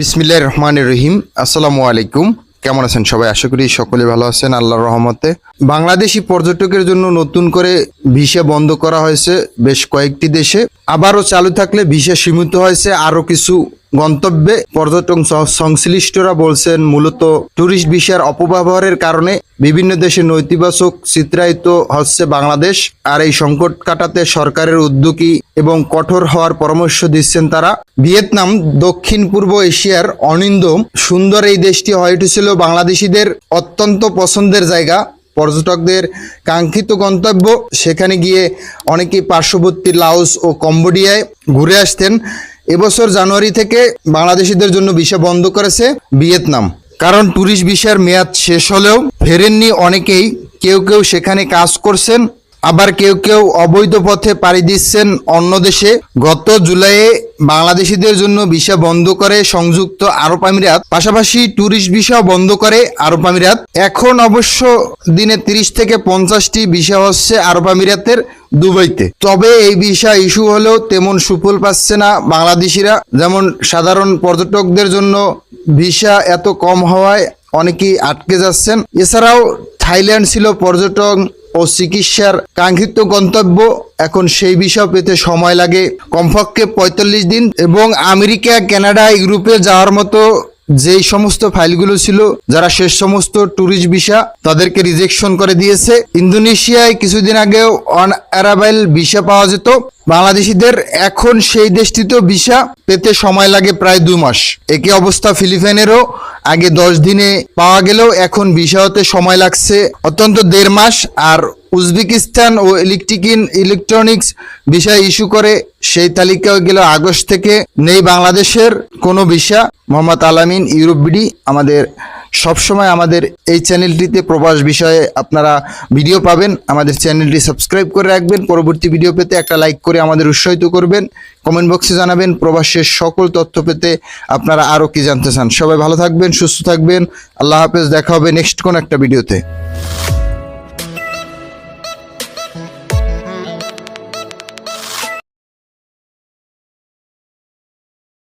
বিসমিল্লাহ রহমান রহিম। আসসালামু আলাইকুম। কেমন আছেন সবাই? আশা করি সকলে ভালো আছেন, আল্লাহর রহমতে। বাংলাদেশি পর্যটকের জন্য নতুন করে ভিসা বন্ধ করা হয়েছে বেশ কয়েকটি দেশে। আবারও চালু থাকলে ভিসা সীমিত হয়েছে, আরও কিছু গন্তব্যে পর্যটন সংশ্লিষ্টরা বলছেন, মূলত ট্যুরিস্ট ভিসার অপব্যবহারের কারণে বিভিন্ন দেশে নৈতিবাচক চিত্রায়িত হচ্ছে বাংলাদেশ, আর এই সংকট কাটাতে সরকারের উদ্যোগী এবং কঠোর হওয়ার পরামর্শ দিচ্ছেন তারা। ভিয়েতনাম, দক্ষিণ পূর্ব এশিয়ার অনিন্দ সুন্দর এই দেশটি হয়ে উঠেছিল বাংলাদেশিদের অত্যন্ত পছন্দের জায়গা। পর্যটকদের কাঙ্ক্ষিত গন্তব্য সেখানে গিয়ে অনেকেই পার্শ্ববর্তী লাউস ও কম্বোডিয়ায় ঘুরে আসতেন। এবছর জানুয়ারি থেকে বাংলাদেশিদের জন্য ভিসা বন্ধ করেছে ভিয়েতনাম। কারণ ট্যুরিস্ট ভিসার মেয়াদ শেষ হলেও ফেরেননি অনেকেই। কেউ কেউ সেখানে কাজ করছেন। আবার কেউ কেউ অবৈধ পথে পাড়ি দিচ্ছেন অন্য দেশে। গত জুলাইয়ে বাংলাদেশিদের জন্য ভিসা বন্ধ করে সংযুক্ত আরব আমিরাত। পাশাপাশি ট্যুরিস্ট ভিসা বন্ধ করে আরব আমিরাত। এখন অবশ্য দিনে তিরিশ থেকে পঞ্চাশটি ভিসা হচ্ছে আরব আমিরাতের দুবাইতে। তবে এই ভিসা ইস্যু হলেও তেমন সুফল পাচ্ছে না বাংলাদেশিরা। যেমন সাধারণ পর্যটকদের জন্য ভিসা এত কম হওয়ায় অনেকেই আটকে যাচ্ছেন। এছাড়াও থাইল্যান্ড ছিল পর্যটন ও চিকিৎসার কাঙ্ক্ষিত গন্তব্য। এখন সেই বিষয় পেতে সময় লাগে। কমপক্ষে পঁয়তাল্লিশ দিন এবং আমেরিকা, কানাডা ইউরোপে যাওয়ার মতো যেই সমস্ত ফাইলগুলো ছিল, যারা শেষ সমস্ত ট্যুরিস্ট ভিসা তাদেরকে রিজেকশন করে দিয়েছে। ইন্দোনেশিয়ায় কিছুদিন আগেও অন অ্যারাইভাল ভিসা পাওয়া যেত। বাংলাদেশিদের এখন সেই দেশটিতেও ভিসা পেতে সময় লাগে প্রায় দু মাস। একই অবস্থা ফিলিপাইনেরও আগে দশ দিনে পাওয়া গেলেও এখন ভিসা হতে সময় লাগছে অত্যন্ত দেড় মাস আর উজবেকিস্তান ও ইলেকট্রিকিন ইলেকট্রনিক্স ভিসা ইস্যু করে, সেই তালিকায় গেল আগস্ট থেকে। নেই বাংলাদেশের কোনো ভিসা। মোহাম্মদ আলামিন, ইউরোপ বিডি, আমাদের সবসময় আমাদের এই চ্যানেলটিতে প্রবাস বিষয়ে আপনারা ভিডিও পাবেন। আমাদের চ্যানেলটি সাবস্ক্রাইব করে রাখবেন। পরবর্তী ভিডিও পেতে একটা লাইক করে আমাদের উৎসাহিত করবেন। কমেন্ট বক্সে জানাবেন প্রবাসের সকল তথ্য পেতে আপনারা আরও কি জানতে চান। সবাই ভালো থাকবেন, সুস্থ থাকবেন। আল্লাহ হাফেজ, দেখা হবে নেক্সট কোন একটা ভিডিওতে।